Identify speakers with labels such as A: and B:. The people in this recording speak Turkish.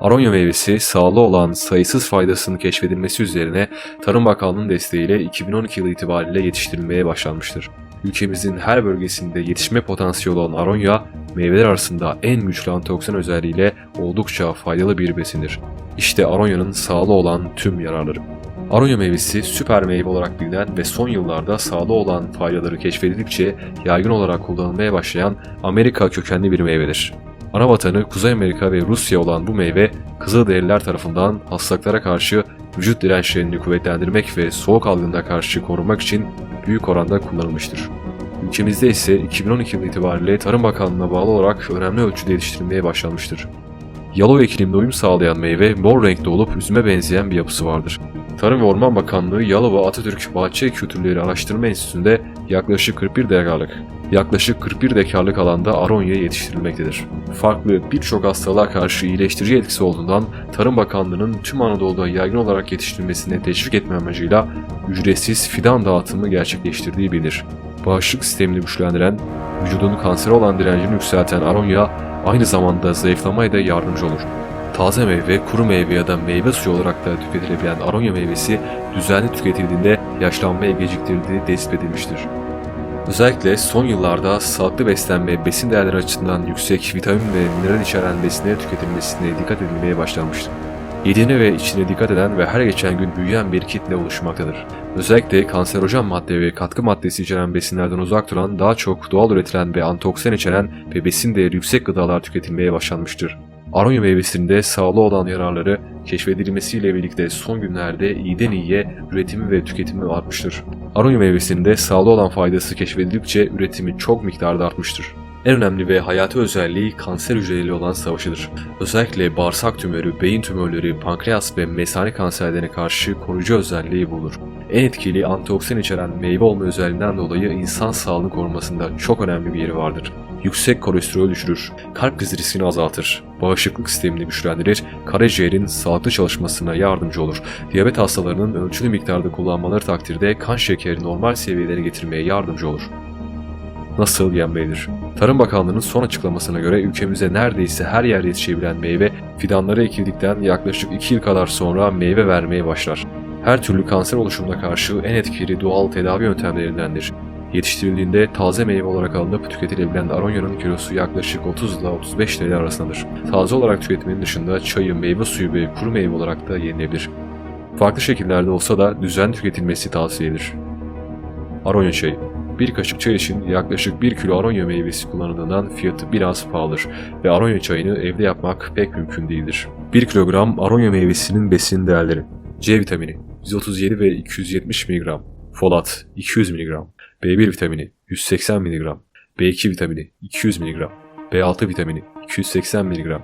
A: Aronya meyvesi sağlığı olan sayısız faydasının keşfedilmesi üzerine Tarım Bakanlığı'nın desteğiyle 2012 yılı itibariyle yetiştirilmeye başlanmıştır. Ülkemizin her bölgesinde yetişme potansiyeli olan aronya, meyveler arasında en güçlü antioksidan özelliğiyle oldukça faydalı bir besindir. İşte aronyanın sağlığı olan tüm yararları. Aronya meyvesi süper meyve olarak bilinen ve son yıllarda sağlığı olan faydaları keşfedildikçe yaygın olarak kullanılmaya başlayan Amerika kökenli bir meyvedir. Ana vatanı Kuzey Amerika ve Rusya olan bu meyve, Kızılderililer tarafından hastalıklara karşı vücut dirençlerini kuvvetlendirmek ve soğuk algınına karşı korunmak için büyük oranda kullanılmıştır. Ülkemizde ise 2012 yılı itibariyle Tarım Bakanlığı'na bağlı olarak önemli ölçüde yetiştirilmeye başlanmıştır. Yalova iklimine uyum sağlayan meyve mor renkte olup üzüme benzeyen bir yapısı vardır. Tarım ve Orman Bakanlığı Yalova Atatürk Bahçe Kültürleri Araştırma Enstitüsü'nde yaklaşık 41 dekarlık, yaklaşık 41 dekarlık alanda aronya yetiştirilmektedir. Farklı birçok hastalığa karşı iyileştirici etkisi olduğundan Tarım Bakanlığı'nın tüm Anadolu'da yaygın olarak yetiştirilmesine teşvik etme amacıyla ücretsiz fidan dağıtımı gerçekleştirdiği bilinir. Bağışıklık sistemini güçlendiren, vücudun kansere olan direncini yükselten aronya aynı zamanda zayıflamaya da yardımcı olur. Taze meyve, kuru meyve ya da meyve suyu olarak da tüketilebilen aronya meyvesi düzenli tüketildiğinde yaşlanmaya geciktirdiği tespit edilmiştir. Özellikle son yıllarda sağlıklı beslenme, besin değerleri açısından yüksek vitamin ve mineral içeren besinlerin tüketilmesine dikkat edilmeye başlanmıştır. Yediğine ve içine dikkat eden ve her geçen gün büyüyen bir kitle oluşmaktadır. Özellikle kanserojen madde ve katkı maddesi içeren besinlerden uzak duran, daha çok doğal üretilen ve antioksidan içeren ve besin değeri yüksek gıdalar tüketilmeye başlanmıştır. Aronya meyvesinde sağlığı olan yararları keşfedilmesiyle birlikte son günlerde iyiden iyiye üretimi ve tüketimi artmıştır. Aronya meyvesinde sağlığı olan faydası keşfedildikçe üretimi çok miktarda artmıştır. En önemli ve hayati özelliği kanser hücreleriyle olan savaşıdır. Özellikle bağırsak tümörü, beyin tümörleri, pankreas ve mesane kanserlerine karşı koruyucu özelliği bulunur. En etkili antioksidan içeren meyve olma özelliğinden dolayı insan sağlığını korumasında çok önemli bir yeri vardır. Yüksek kolesterol düşürür, kalp krizi riskini azaltır, bağışıklık sistemini güçlendirir, karaciğerin sağlıklı çalışmasına yardımcı olur. Diyabet hastalarının ölçülü miktarda kullanmaları takdirde kan şekeri normal seviyelere getirmeye yardımcı olur nasıl yenmelidir? Tarım Bakanlığı'nın son açıklamasına göre ülkemize neredeyse her yerde yetişebilen meyve fidanları ekildikten yaklaşık 2 yıl kadar sonra meyve vermeye başlar. Her türlü kanser oluşumuna karşı en etkili doğal tedavi yöntemlerindendir. Yetiştirildiğinde taze meyve olarak alınıp tüketilebilen aronyanın kilosu yaklaşık 30 ile 35 TL arasındadır. Taze olarak tüketmenin dışında çayı, meyve suyu ve kuru meyve olarak da yenilebilir. Farklı şekillerde olsa da düzenli tüketilmesi tavsiye edilir. Aronya çayı bir kaşık çay için yaklaşık 1 kilo aronya meyvesi kullanıldığından fiyatı biraz pahalıdır ve aronya çayını evde yapmak pek mümkün değildir. 1 kilogram aronya meyvesinin besin değerleri C vitamini 137 ve 270 mg, folat 200 mg, B1 vitamini 180 mg, B2 vitamini 200 mg, B6 vitamini 280 mg,